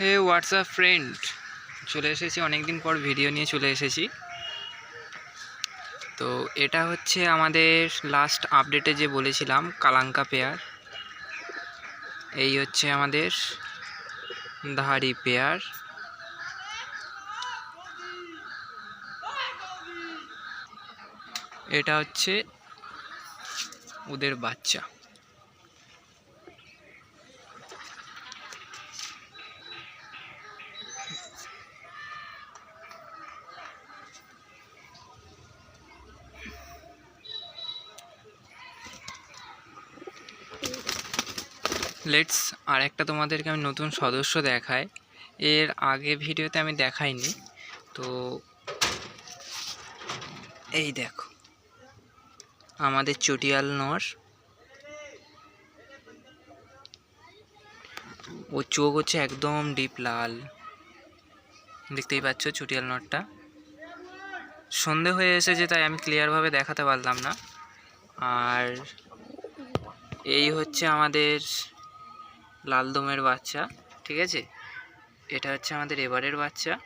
হে WhatsApp friend চলে এসেছি অনেক দিন পর ভিডিও নিয়ে চলে এসেছি। তো এটা হচ্ছে আমাদের লাস্ট আপডেটে যে বলেছিলাম, কালাঙ্কা পেয়ার এই হচ্ছে আমাদের ধাড়ি পেয়ার এটা হচ্ছে ওদের বাচ্চা। লেটস আর একটা তোমাদেরকে আমি নতুন সদস্য দেখাই। এর আগে ভিডিওতে আমি দেখাইনি। তো এই দেখো। আমাদের চটিয়াল নর। ও চোখ হচ্ছে একদম ডিপ লাল। দেখতেই পাচ্ছ চটিয়াল নটটা সন্ধে হয়ে এসেছে, তাই আমি ক্লিয়ারভাবে দেখাতে পারলাম না। আর এই হচ্ছে আমাদের লালদমের বাচ্চা, ঠিক আছে? এটা হচ্ছে আমাদের এবারের বাচ্চা।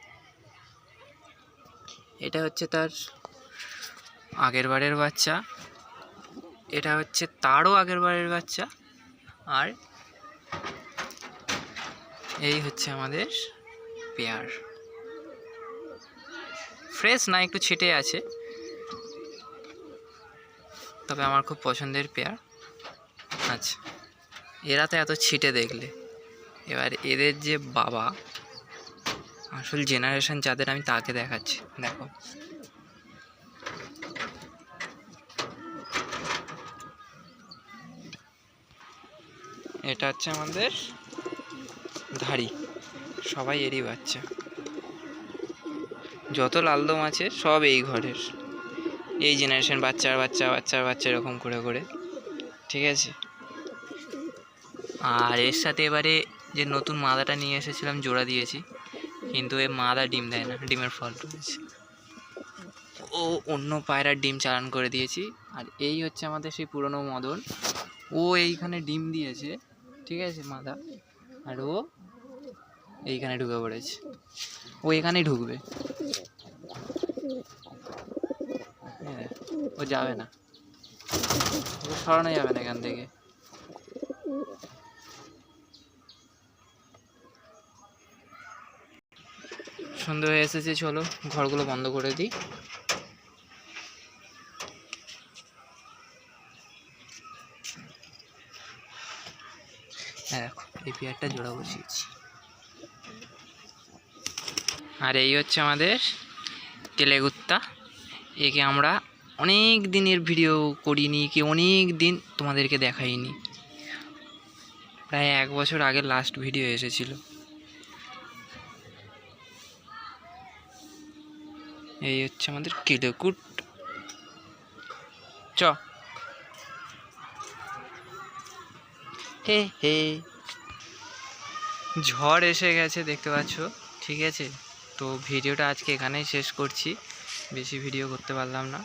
এটা হচ্ছে তার আগের বারের বাচ্চা। এটা হচ্ছে তারও আগের বারের বাচ্চা। আর এই হচ্ছে আমাদের পেয়ার। ফ্রেশ না, একটু ছিটে আছে। তবে আমার খুব পছন্দের পেয়ার। আচ্ছা। এরা তো এত ছিটে দেখলে। এবার এদের যে বাবা, আসল জেনারেশন যাদের আমি তাকে দেখাচ্ছি, দেখো। এটা হচ্ছে আমাদের ধাড়ি। সবাই এরই বাচ্চা। যত লালদম আছে, সব এই ঘরের। এই জেনারেশন বাচ্চার বাচ্চা বাচ্চার বাচ্চা এরকম করে করে। ঠিক আছে? আর এর সাথে এবারে যে নতুন মাদাটা নিয়ে এসেছিলাম জোড়া দিয়েছি। কিন্তু এ মাদা ডিম দেয় না ডিমের ফল। রয়েছে ও অন্য পায়রার ডিম চালান করে দিয়েছি। আর এই হচ্ছে আমাদের সেই পুরনো মদন। ও এইখানে ডিম দিয়েছে ঠিক আছে মাদা? আর ও এইখানে ঢুকে পড়েছে। ও এখানেই ঢুকবে। হ্যাঁ, ও যাবে না। সরানো যাবে না এখান থেকে। সন্ধে হয়ে এসেছে, চলো ঘরগুলো বন্ধ করে দিই। হ্যাঁ দেখো, এই পেয়ারটা জোড়া বসিয়েছি। আর এই হচ্ছে আমাদের তেলেগুত্তা একে আমরা অনেক দিনের ভিডিও করিনি কি অনেক দিন তোমাদেরকে দেখাইনি। প্রায় এক বছর আগে লাস্ট ভিডিও এসেছিল। এই হচ্ছে আমাদের কেলেকুট চ। হে হে। ঝড় এসে গেছে, দেখতে পাচ্ছ? ঠিক আছে? তো ভিডিওটা আজকে এখানেই শেষ করছি। বেশি ভিডিও করতে পারলাম না।